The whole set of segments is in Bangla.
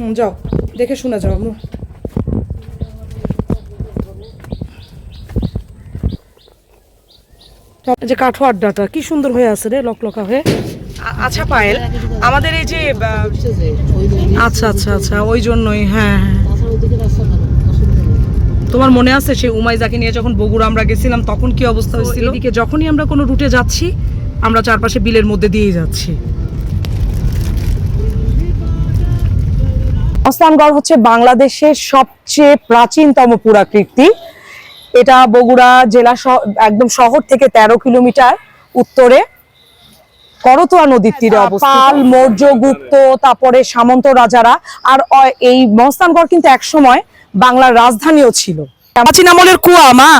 হুম যাও। দেখে শুনে যাও যে কাঠো আড্ডাটা কি সুন্দর হয়ে আছে রে লকলকা হয়ে। আচ্ছা পায়েল আমাদের এই যে আচ্ছা আচ্ছা আচ্ছা ওই জন্যই হ্যাঁ হ্যাঁ। তোমার মনে আছে সেই উমাইজাকে নিয়ে যখন বগুড়া আমরা গেছিলাম তখন কি অবস্থা হয়েছিল? এদিকে যখনই আমরা কোনো রুটে যাচ্ছি আমরা চারপাশে বিলের মধ্যে দিয়েই যাচ্ছি। অস্তানগড় হচ্ছে বাংলাদেশের সবচেয়ে প্রাচীনতম পুরাকীর্তি এটা বগুড়া জেলা একদম শহর থেকে তেরো কিলোমিটার উত্তরে। করতোয়া নদীর তীরে অবস্থিত। পাল মৌর্য গুপ্ত তারপরে সামন্ত রাজারা আর এই মহস্তানগড় কিন্তু একসময় বাংলার রাজধানীও ছিল। প্রাচীন আমলের কুয়া মা।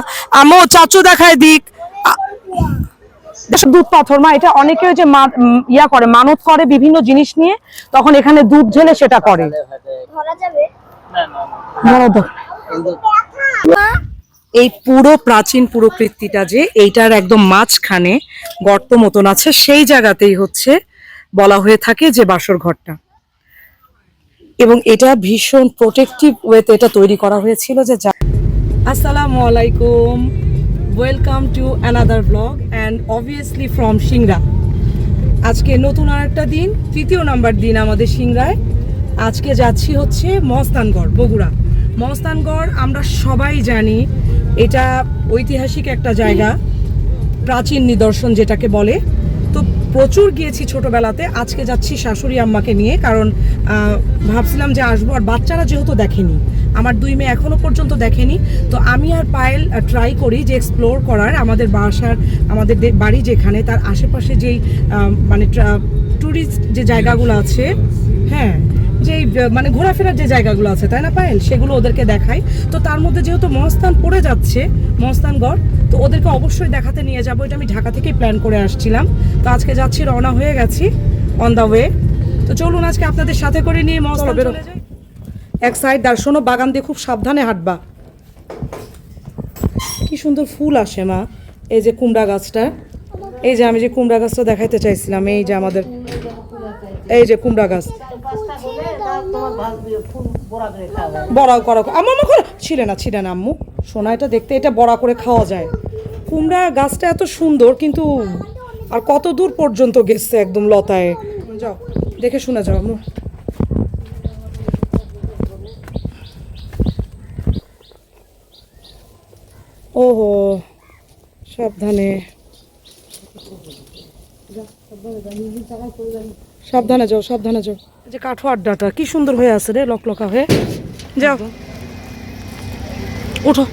আমো চাচু দেখায় দিক। দুধ পাথর মা এটা অনেকে যে ইয়া করে মানত করে বিভিন্ন জিনিস নিয়ে তখন এখানে দুধ ঢেলে সেটা করে। এই পুরো প্রাচীন পুরকৃতিটা যে এইটার একদম মাঝখানে গর্ত মতন আছে সেই জায়গাতেই হচ্ছে বলা হয়ে থাকে যে বাসর ঘরটা। এবং এটা ভীষণ প্রোটেক্টিভ ওয়েতে এটা তৈরি করা হয়েছিল যে যা- আসসালামু আলাইকুম। Welcome to another blog and obviously from Singra আজকে নতুন আর একটা দিন, তৃতীয় নাম্বার দিন আমাদের সিংড়ায় আজকে যাচ্ছি হচ্ছে মহস্তানগড় বগুড়া। মহস্তানগড় আমরা সবাই জানি, এটা ঐতিহাসিক একটা জায়গা, প্রাচীন নিদর্শন যেটাকে বলে। তো প্রচুর গিয়েছি ছোটোবেলাতে, আজকে যাচ্ছি শাশুড়ি আম্মাকে নিয়ে, কারণ ভাবছিলাম যে আসব, আর বাচ্চারা যেহেতু দেখেনি। আমার দুই মেয়ে এখনও পর্যন্ত দেখেনি। তো আমি আর পায়েল ট্রাই করি যে এক্সপ্লোর করার। আমাদের বাসার আমাদের বাড়ি যেখানে তার আশেপাশে যেই মানে ট্যুরিস্ট যে জায়গাগুলো আছে হ্যাঁ যে মানে ঘোরাফেরার যে জায়গাগুলো আছে তাই না পায়েল? সেগুলো ওদেরকে দেখাই। তো তার মধ্যে যেহেতু মহস্থান পড়ে যাচ্ছে মহস্থানগড় তো ওদেরকে অবশ্যই দেখাতে নিয়ে যাব। এটা আমি ঢাকা থেকেই প্ল্যান করে আসছিলাম। তো আজকে যাচ্ছি রওনা হয়ে গেছি অন দ্য ওয়ে তো চলুন আজকে আপনাদের সাথে করে নিয়ে মহস্থান চলে যাই। এক সাইড দার শোনো, বাগান দিয়ে খুব সাবধানে হাঁটবা। কি সুন্দর ফুল আসে মা, এই যে কুমড়া গাছটা। এই যে আমি যে কুমড়া গাছটা দেখাইতে চাইছিলাম, এই যে আমাদের, এই যে কুমড়া গাছ। বড়া করা। আম্মু করো ছিলে না ছিলে না, আম্মু। সোনা এটা দেখতে, এটা বড়া করে খাওয়া যায়। কুমড়া গাছটা এত সুন্দর, কিন্তু আর কত দূর পর্যন্ত গেছে একদম লতায়। যাও, দেখে শোনা যাও, আম্মু। ওহো সাবধানে। সাবধানে যাও সাবধানে যাও। যে কাঠো আড্ডাটা কি সুন্দর হয়ে আছে রে লকলকা হয়ে। যাও। ওঠো।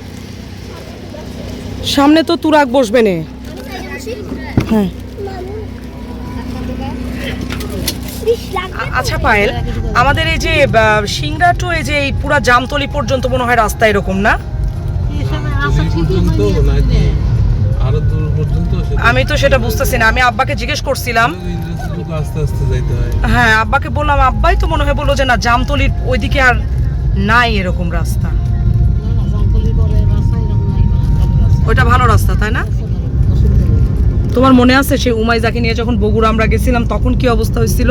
সামনে তো তুরাক বসবে নে। হ্যাঁ। আচ্ছা পায়েল আমাদের এই যে আহ, সিংড়া টু এই যে এই পুরা জামতলি পর্যন্ত মনে হয় রাস্তা এরকম না? পর্যন্ত নাকি আরও দূর পর্যন্ত আমি তো সেটা বুঝতেছি না। আমি আব্বাকে জিজ্ঞেস করছিলাম। আস্তে আস্তে যাইতে হয়। হ্যাঁ আব্বাকে বললাম আব্বাই তো মনে হয় বলল যে না জামতলির ওইদিকে আর নাই এরকম রাস্তা। ওইটা ভালো রাস্তা তাই না? তোমার মনে আছে সেই উমাইজাকে নিয়ে যখন বগুড়া আমরা গেছিলাম তখন কি অবস্থা হয়েছিল?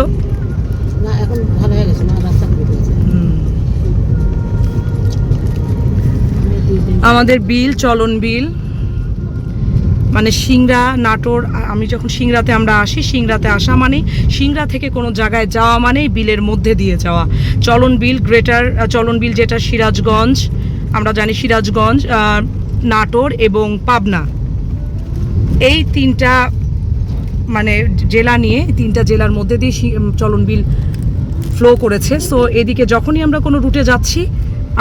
না এখন ভালো হয়ে গেছে আমাদের বিল, চলন বিল মানে সিংড়া, নাটোর, আমি যখন সিংড়াতে আমরা আসি, সিংড়াতে আসা মানে সিংড়া থেকে কোনো জায়গায় যাওয়া মানেই বিলের মধ্যে দিয়ে যাওয়া। চলন বিল গ্রেটার চলন বিল যেটা সিরাজগঞ্জ, আমরা জানি সিরাজগঞ্জ নাটোর এবং পাবনা। এই তিনটা মানে জেলা নিয়ে তিনটা জেলার মধ্যে দিয়ে চলন বিল ফ্লো করেছে। সো এদিকে যখনই আমরা কোনো রুটে যাচ্ছি,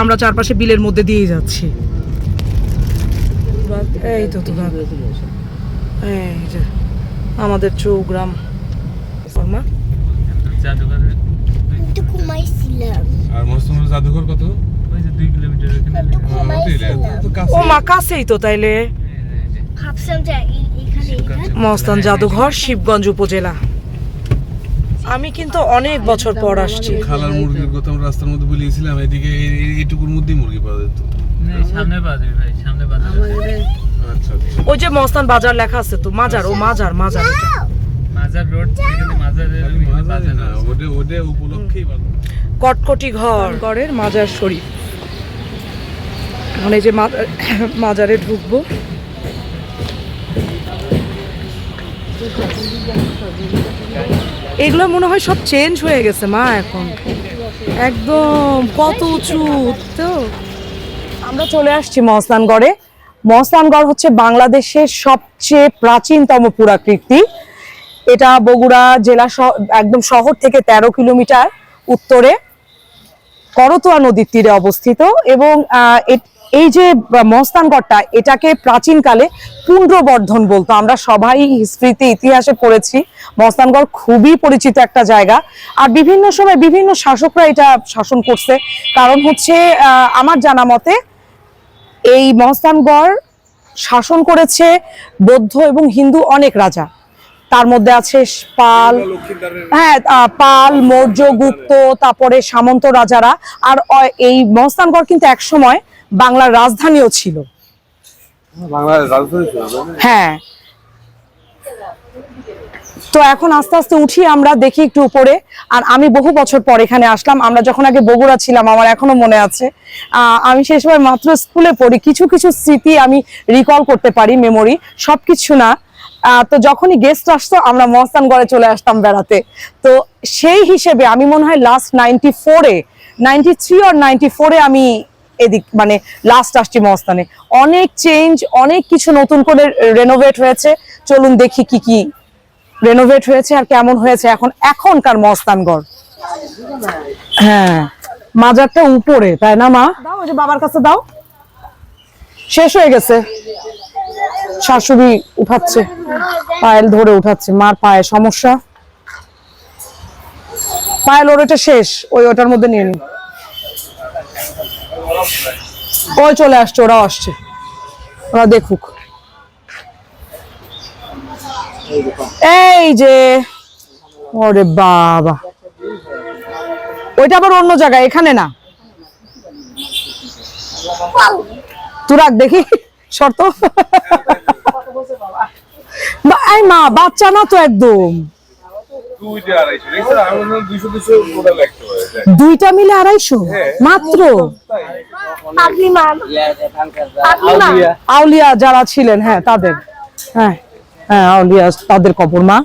আমরা চারপাশে বিলের মধ্যে দিয়েই যাচ্ছি। এই তো এই যে আমাদের চৌগ্রাম শর্মা। ঘুমাইছিলাম। আর মস্তমের জাদুঘর কত? একটু ঘুমাইছিলাম। তো কাছে ও মা কাছেই তো তাইলে। যে মস্তান জাদুঘর শিবগঞ্জ উপজেলা। আমি কিন্তু অনেক বছর পর আসছি। খালার মুরগির কথা আমরা রাস্তার মধ্যে বলিয়েছিলাম এদিকে এই- এই- এইটুকুর মধ্যেই মুরগি পাওয়া যেত। সামনে বাজার ভাই আচ্ছা আচ্ছা ওই যে মস্তান বাজার লেখা আছে তো মাজার ও মাজার মাজার। মাজার রোড মাজারে উপলক্ষেই কটকটি ঘর ঘরের মাজার শরীফ। এই যে মাজারে ঢুকবো। এগুলো মনে হয় সব চেঞ্জ হয়ে গেছে মা এখন। একদম কত উঁচু তো। আমরা চলে আসছি মহস্তানগড়ে। মহস্তানগড় হচ্ছে বাংলাদেশের সবচেয়ে প্রাচীনতম পুরাকীর্তি এটা বগুড়া জেলা একদম শহর থেকে তেরো কিলোমিটার উত্তরে করতোয়া নদীর তীরে অবস্থিত এবং এই যে মহস্তানগড়টা, এটাকে প্রাচীনকালে পুণ্ড্রবর্ধন বলতো। আমরা সবাই হিস্ট্রিতে ইতিহাসে পড়েছি। মহস্তানগড় খুবই পরিচিত একটা জায়গা। আর বিভিন্ন সময় বিভিন্ন শাসকরা এটা শাসন করছে। কারণ হচ্ছে আমার জানা মতে এই মহস্তানগড় শাসন করেছে বৌদ্ধ এবং হিন্দু অনেক রাজা। তার মধ্যে আছে পাল হ্যাঁ পাল মৌর্য গুপ্ত তারপরে সামন্ত রাজারা। আর এই মহস্তানগড় কিন্তু একসময় বাংলার রাজধানীও ছিল। হ্যাঁ তো এখন আস্তে আস্তে উঠি আমরা দেখি একটু উপরে। আর আমি বহু বছর পর এখানে আসলাম। আমরা যখন আগে বগুড়া ছিলাম আমার এখনও মনে আছে। আমি সেই সময় মাত্র স্কুলে পড়ি। কিছু কিছু স্মৃতি আমি রিকল করতে পারি মেমোরি সবকিছু না। আহ, তো যখনই গেস্ট আসতো আমরা মহস্তানগড়ে চলে আসতাম বেড়াতে। তো সেই হিসেবে আমি মনে হয় লাস্ট নাইনটি ফোরে নাইনটি থ্রি আর নাইনটি ফোরে আমি এদিক মানে লাস্ট আসছি মহস্তানে অনেক চেঞ্জ অনেক কিছু নতুন করে রেনোভেট হয়েছে। চলুন দেখি কি কি রেনোভেট হয়েছে আর কেমন হয়েছে এখন, এখনকার মহস্তানগড় হ্যাঁ মাজারটা উপরে, তাই না মা? দাও ওই যে বাবার কাছে দাও। শেষ হয়ে গেছে। শাশুড়ি উঠাচ্ছে, পায়েল ধরে উঠাচ্ছে, মার পায়ে সমস্যা। পায়েল, ওর এটা শেষ, ওই ওটার মধ্যে নিয়ে নি। ওই চলে আসছে, ওরাও আসছে। ওরা দেখুক। এই যে ওরে বাবা। ওইটা আবার অন্য জায়গায় এখানে না? তুই রাখ দেখি শর্ত। এই মা বাচ্চা না তো একদম। দুইটা হয়ে মিলে আড়াইশো? মাত্র? আপনি মা আপনি মা আউলিয়া যারা ছিলেন হ্যাঁ তাদের। হ্যাঁ। হ্যাঁ আউলিয়া তাদের কবর মা।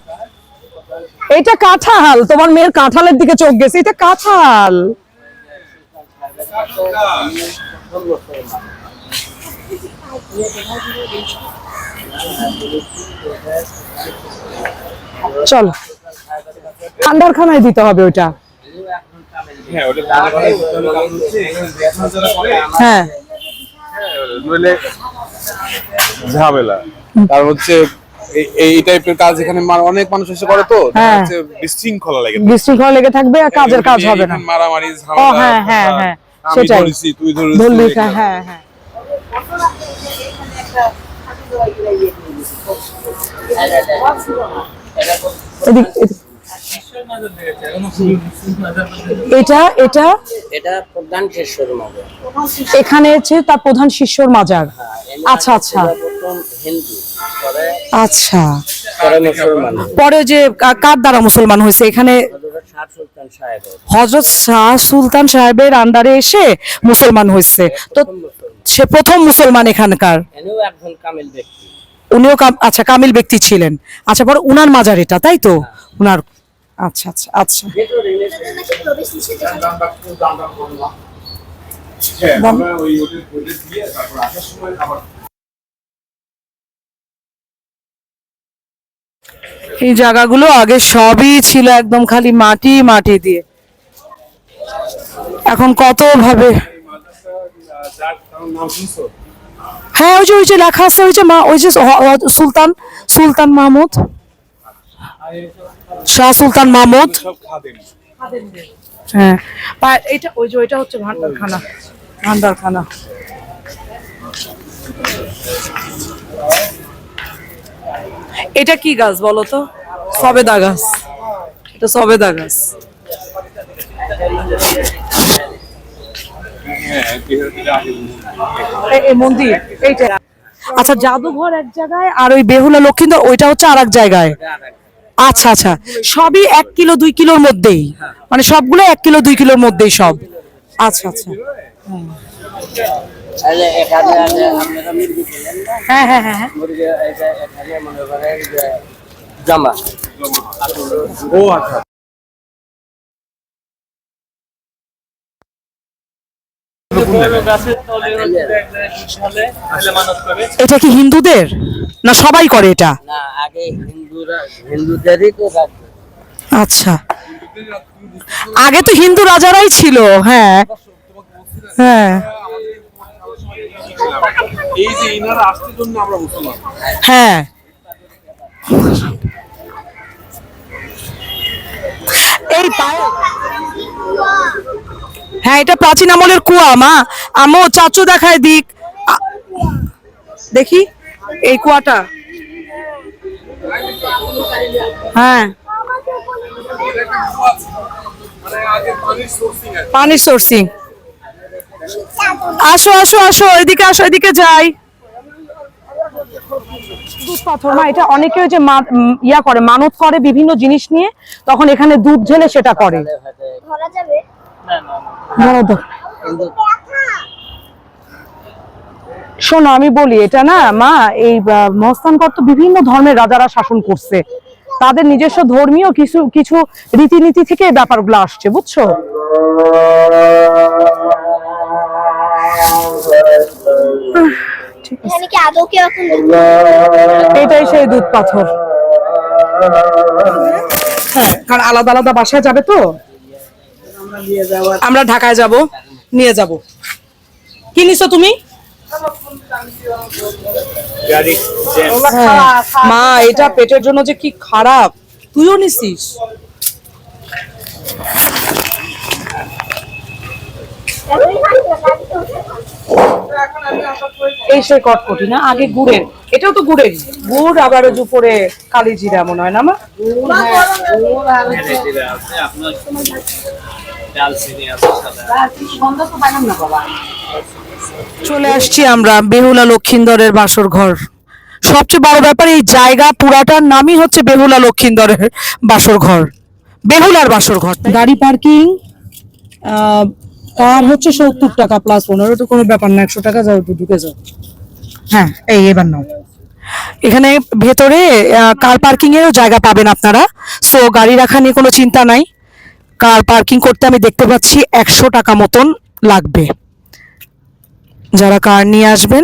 এটা কাঁঠাল তোমার মেয়ের কাঁঠালের দিকে চোখ গেছে এটা কাঁঠাল। চলো আন্ডারখানায় দিতে হবে ওইটা। হ্যাঁ, ওটা করে, হ্যাঁ। ঝামেলা। কারণ হচ্ছে এই- টাইপের কাজ এখানে অনেক মানুষ এসে করে তো হ্যাঁ। বিশৃঙ্খলা লাগে বিশৃঙ্খলা লেগে থাকবে আর কাজের কাজ হবে না। মারামারি ঝামেলা হ্যাঁ হ্যাঁ হ্যাঁ সেটাই। তুই ধরেছিস, হ্যাঁ হ্যাঁ এদিক। এটা এটা? প্রধান এখানে তার প্রধান শিষ্যর মাজার। আচ্ছা আচ্ছা। হিন্দু। আচ্ছা। পরে যে কার দ্বারা মুসলমান হয়েছে? এখানে হযরত শাহ সুলতান সাহেবের। হজরত শাহ সুলতান সাহেবের আন্ডারে এসে মুসলমান হয়েছে। তো সে প্রথম মুসলমান এখানকার? কামিল ব্যক্তি। উনিও আচ্ছা কামিল ব্যক্তি ছিলেন। আচ্ছা পরে উনার মাজার এটা তাই তো? উনার আচ্ছা আচ্ছা আচ্ছা। হ্যাঁ, ওই ওদের ওদের দিয়ে তারপর আসার সময় আবার এই জায়গাগুলো আগে সবই ছিল একদম খালি মাটি মাটি দিয়ে। এখন কত ভাবে? হ্যাঁ ওই যে ওই যে লেখা আছে ওই যে মা ওই যে সুলতান সুলতান মাহমুদ। শাহ সুলতান মাহমুদ। হ্যাঁ। এটা ওই যে ওইটা হচ্ছে ভান্ডারখানা। ভান্ডারখানা। এটা কি গাছ বলো তো? সবেদা গাছ। এটা সবেদা গাছ। আচ্ছা জাদুঘর এক জায়গায় আর ওই বেহুলা লক্ষিন্দর, ওইটা হচ্ছে আর এক জায়গায়? আচ্ছা আচ্ছা। সবই এক কিলো, দুই কিলোর মধ্যেই। মানে সবগুলো এক কিলো, দুই কিলোর মধ্যেই সব। আচ্ছা আচ্ছা। হ্যাঁ হ্যাঁ হ্যাঁ জমা। ও আচ্ছা। এটা কি হিন্দুদের? না সবাই করে এটা? না আগে হিন্দুরা হিন্দুদেরই তো রাখবে আচ্ছা। আগে তো হিন্দু রাজারাই ছিল হ্যাঁ। হ্যাঁ। এই যে ইনারা আসতে জন্য আমরা মুসলমান হ্যাঁ। এই পায়ে। হ্যাঁ এটা প্রাচীন আমলের কুয়া মা। আমো চাচু দেখায় দিক। দেখি এই কুয়াটা। হ্যাঁ। মানে পানির সোর্সিং আসো আসো আসো এদিকে আসো এদিকে যাই। দুধ পাথর মা এটা অনেকে যে ইয়া করে মানত করে বিভিন্ন জিনিস নিয়ে তখন এখানে দুধ ঢেলে সেটা করে। শোনো আমি বলি এটা না মা এই মহস্থানগড় তো বিভিন্ন ধর্মের রাজারা শাসন করছে। তাদের নিজস্ব ধর্মীয় কিছু কিছু রীতিনীতি থেকে এই ব্যাপারগুলো আসছে বুঝছ? এখানে কি আদৌ কেউ এখন এটাই সেই দুধ পাথর। হ্যাঁ কারণ আলাদা আলাদা বাসায় যাবে তো। আমরা ঢাকায় যাব নিয়ে যাব। কি নিছো তুমি? হ্যাঁ। মা এটা পেটের জন্য যে কি খারাপ। তুইও নিছিস? এই সেই কটকটি না? আগে গুড়ের। এটাও তো গুড়ের গুড় আবার ওই যে উপরে কালি জিরা মনে হয় না মা? আছে আপনার ডালচিনি আছে সাদা চলে আসছি আমরা বেহুলা লক্ষিন্দরের বাসর ঘর। সবচেয়ে বড় ব্যাপার এই জায়গা পুরাটার নামই হচ্ছে বেহুলা লক্ষিন্দরের বাসর ঘর। বেহুলার বাসর ঘর গাড়ি পার্কিং কার হচ্ছে সত্তর টাকা প্লাস পনেরো তো কোনো ব্যাপার না একশো টাকা যাও একটু ঢুকে যাও। হ্যাঁ এই এবার নাও। এখানে ভেতরে কার পার্কিং এরও জায়গা পাবেন আপনারা। সো গাড়ি রাখা নিয়ে কোনো চিন্তা নাই। কার পার্কিং করতে আমি দেখতে পাচ্ছি একশো টাকা মতন লাগবে। যারা কার নিয়ে আসবেন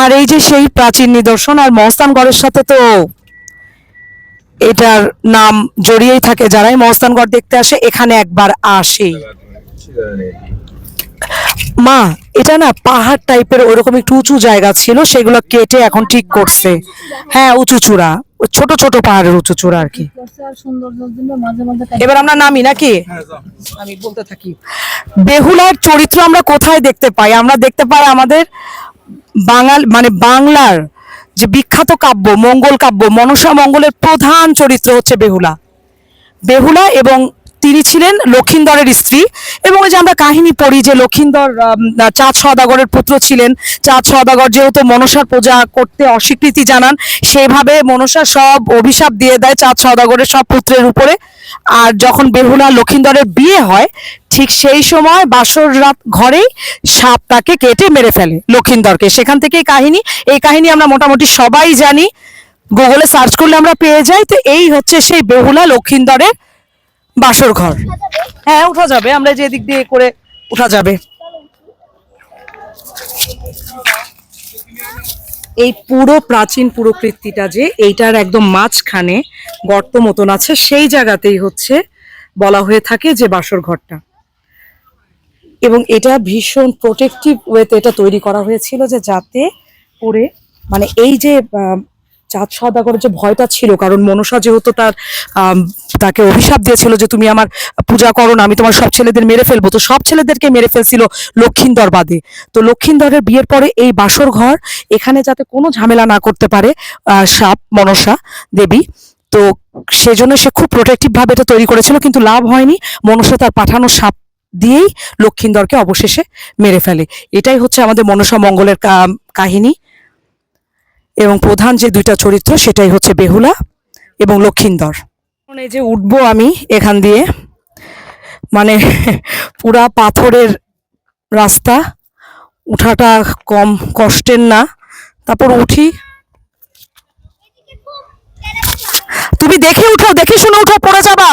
আর এই যে সেই প্রাচীন নিদর্শন আর মহস্তানগড়ের সাথে তো এটার নাম জড়িয়েই থাকে। যারাই মহস্তানগড় দেখতে আসে এখানে একবার আসেই। মা, এটা না পাহাড় টাইপের ওরকম একটু উঁচু জায়গা ছিল, সেগুলো কেটে এখন ঠিক করছে। হ্যাঁ উঁচু চূড়া ছোট ছোট পাহাড়ের উঁচু চূড়া আর কি। এবার আমরা নামি নাকি? আমি বলতে থাকি। বেহুলার চরিত্র আমরা কোথায় দেখতে পাই? আমরা দেখতে পাই আমাদের বাঙাল মানে বাংলার যে বিখ্যাত কাব্য, মঙ্গল কাব্য, মনসা মঙ্গলের প্রধান চরিত্র হচ্ছে বেহুলা। বেহুলা এবং তিনি ছিলেন লক্ষিন্দরের স্ত্রী এবং যে আমরা কাহিনী পড়ি যে লক্ষিন্দর চাঁদ সদাগরের পুত্র ছিলেন। চাঁদ সদাগর যেহেতু মনসার পূজা করতে অস্বীকৃতি জানান, সেভাবে মনসা সব অভিশাপ দিয়ে দেয় চাঁদ সদাগরের সব পুত্রের উপরে। আর যখন বেহুলা লক্ষিন্দরের বিয়ে হয়, ঠিক সেই সময় বাসর রাত ঘরেই সাপ তাকে কেটে মেরে ফেলে লক্ষিন্দরকে। সেখান থেকেই কাহিনী। এই কাহিনী আমরা মোটামুটি সবাই জানি। গুগলে সার্চ করলে আমরা পেয়ে যাই। তো এই হচ্ছে সেই বেহুলা লক্ষিন্দরের বাসর ঘর। হ্যাঁ উঠা যাবে। আমরা যে দিক দিয়ে করে উঠা যাবে। এই পুরো প্রাচীন পুরো কৃত্তিটা যে, এইটার একদম মাঝখানে গর্ত মতন আছে, সেই জায়গাতেই হচ্ছে বলা হয়ে থাকে যে বাসর ঘরটা। এবং এটা ভীষণ প্রোটেক্টিভ ওয়েতে এটা তৈরি করা হয়েছিল যে যাতে করে মানে এই যে চাঁদ সদাগরের যে ভয়টা ছিল, কারণ মনসা যেহেতু তার তাকে অভিশাপ দিয়েছিল যে তুমি আমার পূজা করো না, আমি তোমার সব ছেলেদের মেরে ফেলব। তো সব ছেলেদেরকে মেরে ফেলছিল লক্ষিন্দর বাদে। তো লক্ষিন্দরের বিয়ের পরে এই বাসর ঘর এখানে যাতে কোনো ঝামেলা না করতে পারে সাপ, মনসা দেবী, তো সেজন্য সে খুব প্রোটেক্টিভ ভাবে এটা তৈরি করেছিল, কিন্তু লাভ হয়নি। মনসা তার পাঠানো সাপ দিয়েই লক্ষিন্দরকে অবশেষে মেরে ফেলে। এটাই হচ্ছে আমাদের মনসা মঙ্গলের কাহিনী। এবং প্রধান যে দুইটা চরিত্র, সেটাই হচ্ছে বেহুলা এবং লক্ষিন্দর। এখন এই যে উঠব আমি এখান দিয়ে মানে পুরা পাথরের রাস্তা, উঠাটা কম কষ্টের না। তারপর উঠি। তুমি দেখে উঠো দেখে শুনে উঠো পড়ে যাবা।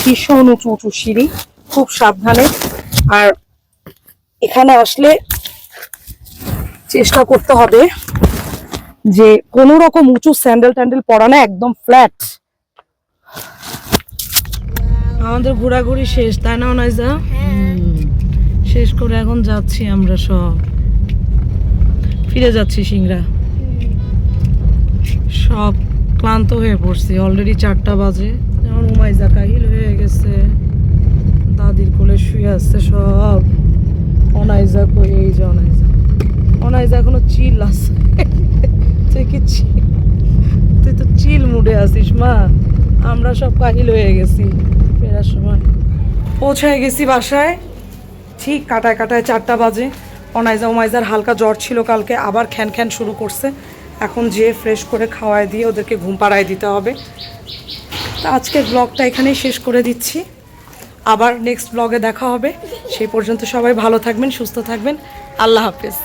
ভীষণ উঁচু উঁচু সিঁড়ি খুব সাবধানে। আর এখানে আসলে চেষ্টা করতে হবে যে কোনো রকম উঁচু স্যান্ডেল ট্যান্ডেল পরা না একদম ফ্ল্যাট আমাদের ঘোরাঘুরি শেষ তাই না অনাইজা? শেষ করে এখন যাচ্ছি আমরা সব। ফিরে যাচ্ছি সিংড়া সব ক্লান্ত হয়ে পড়ছি অলরেডি চারটা বাজে। যেমন উমাইজা কাহিল হয়ে গেছে। দাদির কোলে শুয়ে আসছে সব। অনাইজা কই? এই যে অনাইজা। অনাইজা এখনও চিল আছে। তুই কি তুই তো চিল মুডে আছিস, মা। আমরা সব কাহিল হয়ে গেছি ফেরার সময়। পৌঁছায় গেছি বাসায়। ঠিক কাটায় কাটায় চারটা বাজে। অনাইজা উমাইজার হালকা জ্বর ছিল কালকে, আবার খ্যান খ্যান শুরু করছে। এখন যেয়ে ফ্রেশ করে খাওয়ায় দিয়ে ওদেরকে ঘুম পাড়ায় দিতে হবে। তা আজকের ব্লগটা এখানেই শেষ করে দিচ্ছি। আবার নেক্সট ব্লগে দেখা হবে। সেই পর্যন্ত সবাই ভালো থাকবেন, সুস্থ থাকবেন। আল্লাহ হাফেজ।